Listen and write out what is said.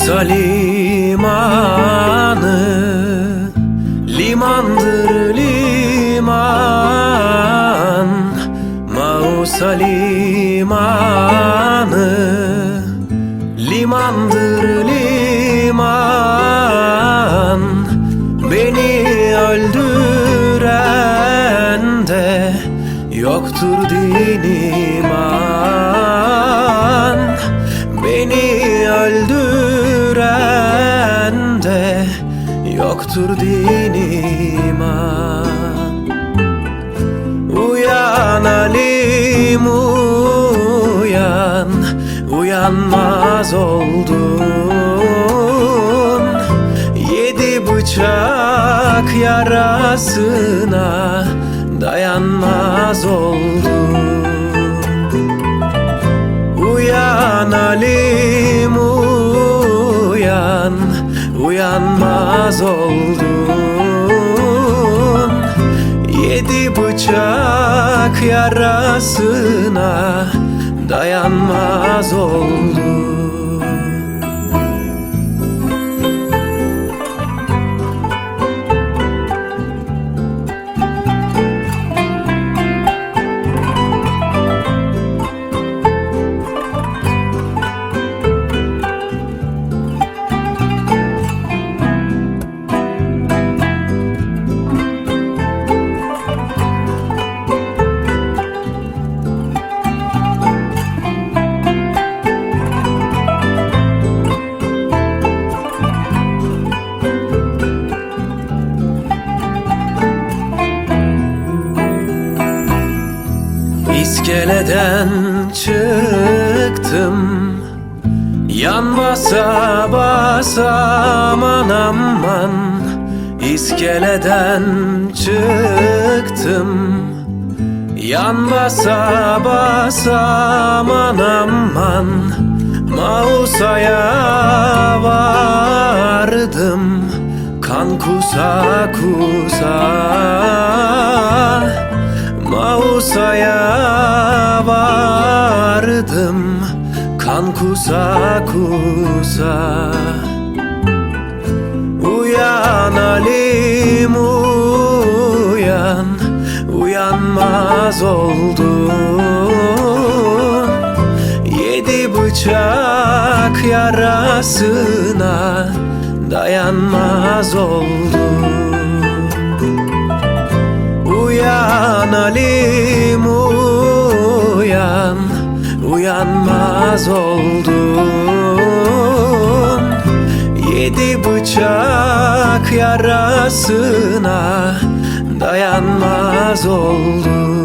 Mausa limanı Limandır liman. Mausa limanı Limandır liman. Beni öldüren de Yoktur din iman Yoktur din iman Uyan Alim uyan. Uyanmaz oldun. Yedi bıçak yarasına Dayanmaz oldun Uyanmaz oldun Yedi bıçak yarasına Dayanmaz oldun İskeleden çıktım. Yan basa basa aman aman İskeleden çıktım. Yan basa basa aman aman Mausa'ya vardım. Kan kusa kusa Mausa'ya vardım Kan kusa kusa. Uyan Alim uyan Uyanmaz oldun. Yedi bıçak yarasına Dayanmaz oldun Uyan Alim uyan. Uyanmaz oldun. Yedi bıçak yarasına Dayanmaz oldun